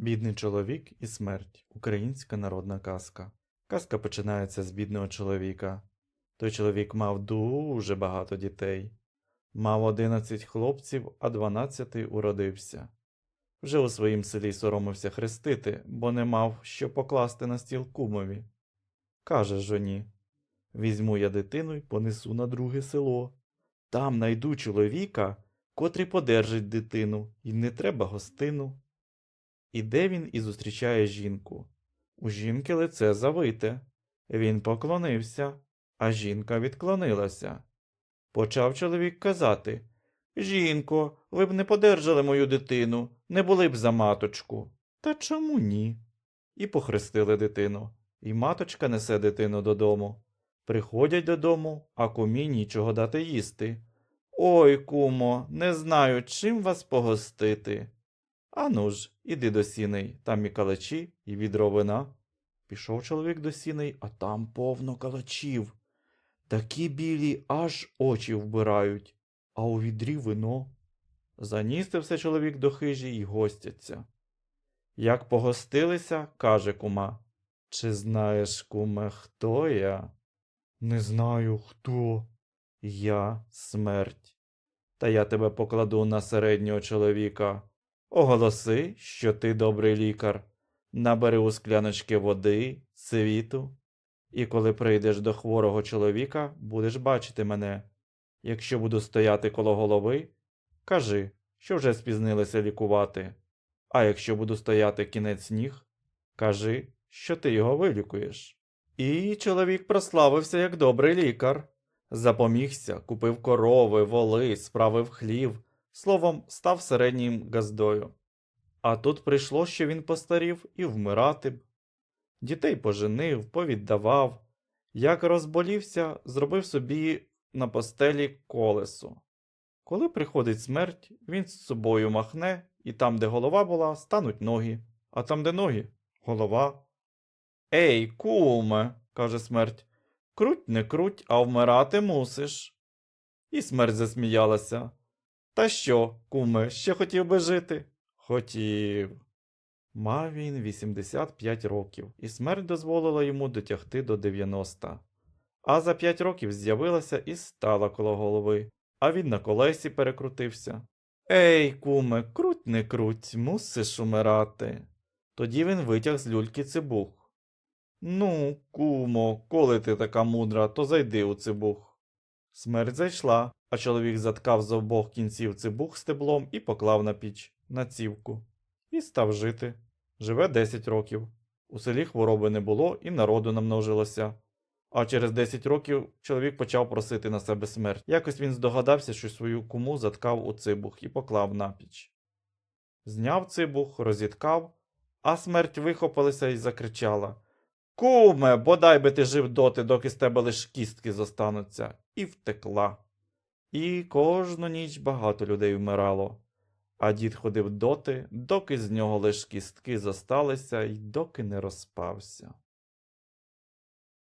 Бідний чоловік і смерть. Українська народна казка. Казка починається з бідного чоловіка. Той чоловік мав дуже багато дітей. Мав одинадцять хлопців, а дванадцятий уродився. Вже у своїм селі соромився хрестити, бо не мав що покласти на стіл кумові. Каже жоні: Візьму я дитину й понесу на друге село. Там найду чоловіка, котрий подержить дитину, і не треба гостину. Іде він і зустрічає жінку. У жінки лице завите. Він поклонився, а жінка відклонилася. Почав чоловік казати Жінко, ви б не подержали мою дитину, не були б за маточку. Та чому ні? І похрестили дитину. І маточка несе дитину додому. Приходять додому, а кумі нічого дати їсти. Ой, кумо, не знаю, чим вас погостити. Ану ж, іди до сіней, там і калачі, і відро вина. Пішов чоловік до сіней, а там повно калачів. Такі білі аж очі вбирають, а у відрі вино. Заністи все чоловік до хижі й гостяться. Як погостилися, каже кума. Чи знаєш, куме, хто я? Не знаю, хто. Я смерть. Та я тебе покладу на середнього чоловіка. Оголоси, що ти добрий лікар. Набери у скляночки води, цвіту, і коли прийдеш до хворого чоловіка, будеш бачити мене. Якщо буду стояти коло голови, кажи, що вже спізнилися лікувати. А якщо буду стояти кінець ніг, кажи, що ти його вилікуєш. І чоловік прославився як добрий лікар. Запомігся, купив корови, воли, справив хлів, словом, став середнім газдою. А тут прийшло, що він постарів і вмирати б. Дітей поженив, повіддавав. Як розболівся, зробив собі на постелі колесо. Коли приходить смерть, він з собою махне, і там, де голова була, стануть ноги, а там, де ноги, голова. Ей, куме, каже смерть, круть не круть, а вмирати мусиш. І смерть засміялася. Та що, куме, ще хотів би жити? Хотів. Мав він 85 років, і смерть дозволила йому дотягти до 90. А за 5 років з'явилася і стала коло голови, а він на колесі перекрутився. Ей, куме, круть не круть, мусиш умирати. Тоді він витяг з люльки цибух. Ну, кумо, коли ти така мудра, то зайди у цибух. Смерть зайшла, а чоловік заткав з обох кінців цибух стеблом і поклав на піч, на цівку. І став жити. Живе 10 років. У селі хвороби не було і народу намножилося. А через 10 років чоловік почав просити на себе смерть. Якось він здогадався, що свою куму заткав у цибух і поклав на піч. Зняв цибух, розіткав, а смерть вихопилася і закричала Куме, бодай би ти жив доти, доки з тебе лиш кістки зостануться, і втекла. І кожну ніч багато людей вмирало. А дід ходив доти, доки з нього лиш кістки зосталися й доки не розпався.